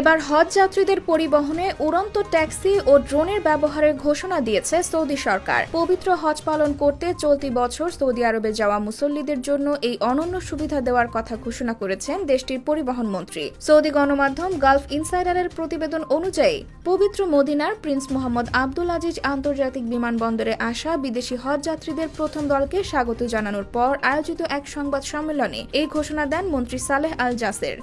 এবার হজ যাত্রীদের পরিবহনে উড়ন্ত ট্যাক্সি ও ড্রোনের ব্যবহারের ঘোষণা দিয়েছে সৌদি সরকার। পবিত্র হজ পালন করতে চলতি বছর সৌদি আরবে যাওয়া মুসল্লিদের জন্য এই অনন্য সুবিধা দেওয়ার কথা ঘোষণা করেছেন দেশটির পরিবহন মন্ত্রী। সৌদি গণমাধ্যম গালফ ইনসাইডারের প্রতিবেদন অনুযায়ী, পবিত্র মদিনার প্রিন্স মোহাম্মদ আব্দুল আজিজ আন্তর্জাতিক বিমানবন্দরে আসা বিদেশি হজ যাত্রীদের প্রথম দলকে স্বাগত জানানোর পর আয়োজিত এক সংবাদ সম্মেলনে এই ঘোষণা দেন মন্ত্রী সালেহ আল জাসের।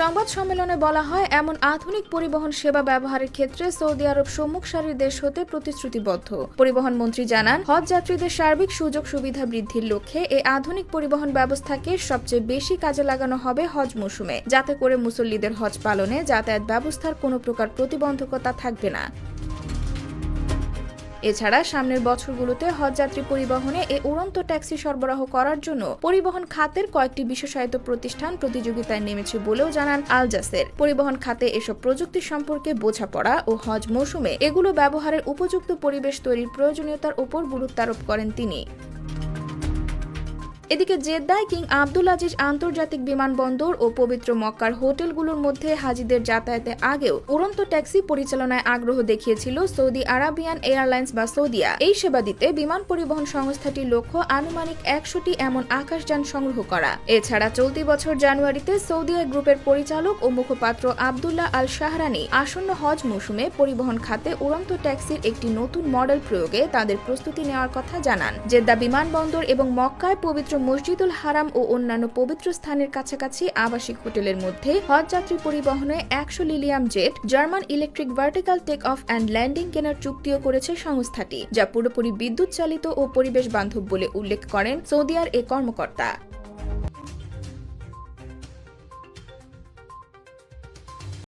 সংবাদ সম্মেলনে বলা হয়, এমন আধুনিক পরিবহন সেবা ব্যবহারের ক্ষেত্রে সৌদি আরব সম্মুখ সারির দেশ হতে প্রতিশ্রুতিবদ্ধ। পরিবহন মন্ত্রী জানান, হজ যাত্রীদের সার্বিক সুযোগ সুবিধা বৃদ্ধির লক্ষ্যে এই আধুনিক পরিবহন ব্যবস্থাকে সবচেয়ে বেশি কাজে লাগানো হবে হজ মৌসুমে। যাতে করে মুসল্লিদের হজ পালনে যাতায়াত ব্যবস্থার কোনো প্রকার প্রতিবন্ধকতা থাকবে না। এছাড়া সামনের বছরগুলোতে হজযাত্রী পরিবহনে এ উড়ন্ত ট্যাক্সি সরবরাহ করার জন্য পরিবহন খাতের কয়েকটি বিশেষায়িত প্রতিষ্ঠান প্রতিযোগিতায় নেমেছে বলেও জানান আল জাসের। পরিবহন খাতে এসব প্রযুক্তি সম্পর্কে বোঝাপড়া ও হজ মৌসুমে এগুলো ব্যবহারের উপযুক্ত পরিবেশ তৈরির প্রয়োজনীয়তার উপর গুরুত্বারোপ করেন তিনি। এদিকে জেদ্দায় কিং আব্দুল আজিজ আন্তর্জাতিক বিমানবন্দর ও পবিত্র মক্কার হোটেলগুলোর মধ্যে হাজিদের যাতায়াতে আগেও উড়ন্ত ট্যাক্সি পরিচালনায় আগ্রহ দেখিয়েছিল সৌদি আরাবিয়ান এয়ারলাইন্স বা সৌদিয়া। এই সেবা দিতে বিমান পরিবহন সংস্থাটির লক্ষ্য আনুমানিক একশোটি এমন আকাশযান সংগ্রহ করা। এছাড়া চলতি বছর জানুয়ারিতে সৌদিয়া গ্রুপের পরিচালক ও মুখপাত্র আবদুল্লাহ আল শাহরানি আসন্ন হজ মৌসুমে পরিবহন খাতে উড়ন্ত ট্যাক্সির একটি নতুন মডেল প্রয়োগে তাদের প্রস্তুতি নেওয়ার কথা জানান। জেদ্দা বিমানবন্দর এবং মক্কায় পবিত্র মসজিদুল হারাম ও অন্যান্য পবিত্র স্থানের কাছাকাছি আবাসিক হোটেলের মধ্যে হজ যাত্রী পরিবহনে একশো Lilium jet, German electric vertical take off and landing কেনার চুক্তিও করেছে সংস্থাটি, যা পুরোপুরি বিদ্যুৎ চালিত ও পরিবেশ বান্ধব বলে উল্লেখ করেন সৌদিয়ার এ কর্মকর্তা।